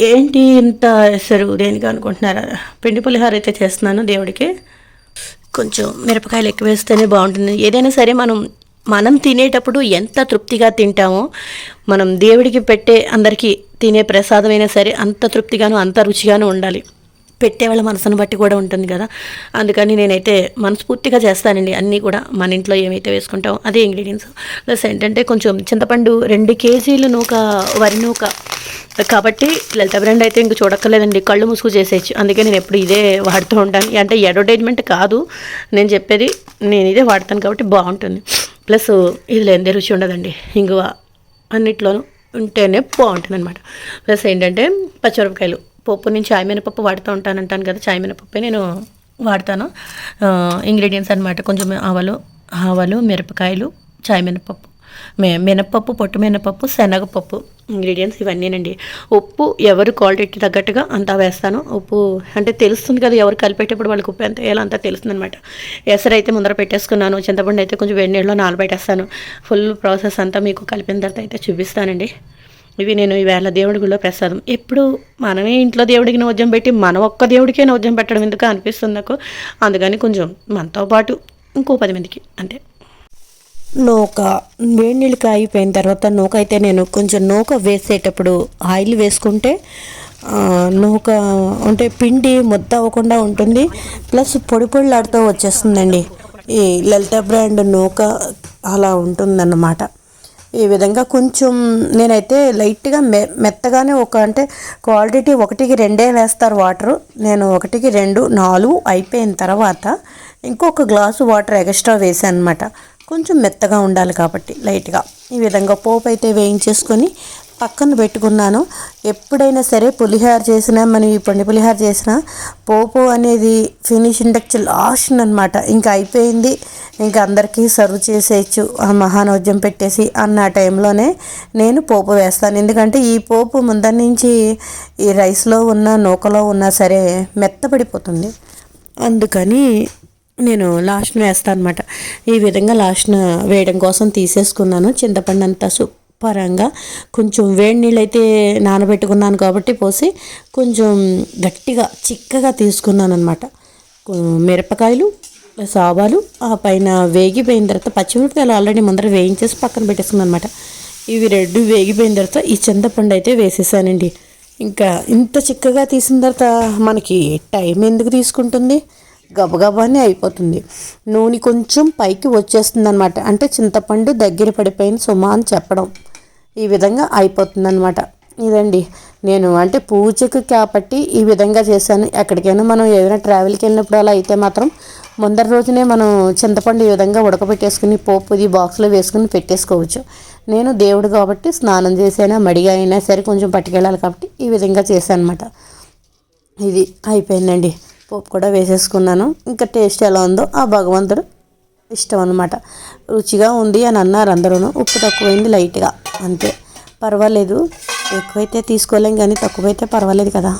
ఏంటి ఇంత వేస్తారు దేనికి అనుకుంటున్నారా? పిండి పులిహార అయితే చేస్తున్నాను దేవుడికి. కొంచెం మిరపకాయలు ఎక్కువ వేస్తేనే బాగుంటుంది. ఏదైనా సరే మనం మనం తినేటప్పుడు ఎంత తృప్తిగా తింటామో మనం దేవుడికి పెట్టే అందరికీ తినే ప్రసాదమైనా సరే అంత తృప్తిగాను అంత రుచిగాను ఉండాలి. పెట్టే వాళ్ళ మనసును బట్టి కూడా ఉంటుంది కదా. అందుకని నేనైతే మనస్ఫూర్తిగా చేస్తానండి. అన్నీ కూడా మన ఇంట్లో ఏమైతే వేసుకుంటామో అదే ఇంగ్రీడియంట్స్ ప్లస్ ఏంటంటే కొంచెం చింతపండు రెండు కేజీలు నూక వరి నూక కాబట్టి లలిత బ్రాండ్ అయితే ఇంక చూడక్కర్లేదండి. కళ్ళు ముసుగు చేసేయచ్చు. అందుకే నేను ఎప్పుడు ఇదే వాడుతూ ఉంటాను. అంటే అడ్వర్టైజ్మెంట్ కాదు. నేను చెప్పేది నేను ఇదే వాడతాను కాబట్టి బాగుంటుంది. ప్లస్ ఇది లేనిదే రుచి ఉండదండి. ఇంగువ అన్నిట్లోనూ ఉంటేనే బాగుంటుంది అనమాట ప్లస్ ఏంటంటే పచ్చిమిరపకాయలు. పప్పు నేను చాయ్ మినపప్పు వాడుతూ ఉంటాను అంటాను కదా చాయ్ మినపప్పే నేను వాడతాను. ఇంగ్రీడియంట్స్ అనమాట కొంచెం ఆవలు ఆవలు మిరపకాయలు చాయ్ మినపప్పు మినపప్పు పొట్టు మినపప్పు శనగపప్పు ఇంగ్రీడియంట్స్ ఇవన్నీనండి. ఉప్పు ఎవరు క్వాలిటీకి తగ్గట్టుగా అంతా వేస్తాను. ఉప్పు అంటే తెలుస్తుంది కదా ఎవరు కలిపేటప్పుడు వాళ్ళకి ఉప్పు ఎంత వేయాలో అంతా తెలుస్తుంది అనమాట ఎసరు అయితే ముందర పెట్టేసుకున్నాను చింతపండు అయితే కొంచెం వేడి నీళ్ళలో నానబెట్టేస్తాను. ఫుల్ ప్రాసెస్ అంతా మీకు కలిపిన తర్వాత అయితే చూపిస్తానండి. ఇవి నేను ఈవేళ దేవుడి గుడిలో ప్రసాదం. ఎప్పుడు మనమే ఇంట్లో దేవుడికి నోద్యం పెట్టి మన ఒక్క దేవుడికే నోద్యం పెట్టడం ఎందుకు అనిపిస్తుంది నాకు? అందుకని కొంచెం మనతో పాటు ఇంకో పది మందికి అంతే. నూక వేడినీళ్ళు కాగిపోయిన తర్వాత నూక అయితే నేను కొంచెం నూక వేసేటప్పుడు ఆయిల్ వేసుకుంటే నూక అంటే పిండి ముద్ద అవ్వకుండా ఉంటుంది. ప్లస్ పొడి పొడిలాడుతూ వచ్చేస్తుందండి. ఈ లలిత బ్రాండ్ నూక అలా ఉంటుందన్నమాట. ఈ విధంగా కొంచెం నేనైతే లైట్గా మె మెత్తగానే ఒక అంటే క్వాలిటీ ఒకటికి రెండే వేస్తారు వాటరు. నేను ఒకటికి రెండు నాలుగు అయిపోయిన తర్వాత ఇంకొక గ్లాసు వాటర్ ఎక్స్ట్రా వేసాను అనమాట కొంచెం మెత్తగా ఉండాలి కాబట్టి లైట్గా. ఈ విధంగా పోపు అయితే వేయించేసుకొని పక్కన పెట్టుకున్నాను. ఎప్పుడైనా సరే పులిహార చేసినా మనం ఈ పండు పులిహార చేసినా పోపు అనేది ఫినిషింగ్ టచ్ లాస్ట్ అనమాట ఇంకా అయిపోయింది. ఇంకా అందరికీ సర్వ్ చేసేయచ్చు. ఆ మహానోద్యం పెట్టేసి అన్న టైంలోనే నేను పోపు వేస్తాను. ఎందుకంటే ఈ పోపు ముందర నుంచి ఈ రైస్లో ఉన్న నూకలో ఉన్నా సరే మెత్తపడిపోతుంది అందుకని నేను లాస్ట్ను వేస్తాను అనమాట ఈ విధంగా లాస్ట్ను వేయడం కోసం తీసేసుకున్నాను. చింతపండు అంతా సూపరంగా కొంచెం వేడి నీళ్ళు అయితే నానబెట్టుకున్నాను కాబట్టి పోసి కొంచెం గట్టిగా చిక్కగా తీసుకున్నాను అనమాట మిరపకాయలు సాబాలు ఆ పైన వేగిపోయిన తర్వాత పచ్చిమిరపకాయలు ఆల్రెడీ ముందర వేయించేసి పక్కన పెట్టేసుకున్నాను అనమాట ఇవి రెండు వేగిపోయిన తర్వాత ఈ చింతపండు అయితే వేసేసానండి. ఇంకా ఇంత చిక్కగా తీసిన తర్వాత మనకి టైం ఎందుకు తీసుకుంటుంది? గబగబానే అయిపోతుంది. నూనె కొంచెం పైకి వచ్చేస్తుంది అనమాట అంటే చింతపండు దగ్గర పడిపోయింది సుమా అని చెప్పడం. ఈ విధంగా అయిపోతుందన్నమాట. ఇదండి. నేను అంటే పూజకి కాబట్టి ఈ విధంగా చేశాను. ఎక్కడికైనా మనం ఏదైనా ట్రావెల్కి వెళ్ళినప్పుడు అలా అయితే మాత్రం ముందర రోజునే మనం చింతపండు ఈ విధంగా ఉడకబెట్టేసుకుని పోపు ఇది బాక్స్లో వేసుకుని పెట్టేసుకోవచ్చు. నేను దేవుడు కాబట్టి స్నానం చేసైనా మడిగా అయినా సరే కొంచెం పట్టుకెళ్ళాలి కాబట్టి ఈ విధంగా చేశాను అనమాట ఇది అయిపోయిందండి. పోపు కూడా వేసేసుకున్నాను. ఇంకా టేస్ట్ ఎలా ఉందో ఆ భగవంతుడు ఇష్టం అనమాట రుచిగా ఉంది అని అన్నారు అందరూ ఉప్పు తక్కువైంది లైట్గా. అంతే. పర్వాలేదు. ఎక్కువైతే తీసుకోలేం కానీ తక్కువైతే పర్వాలేదు కదా.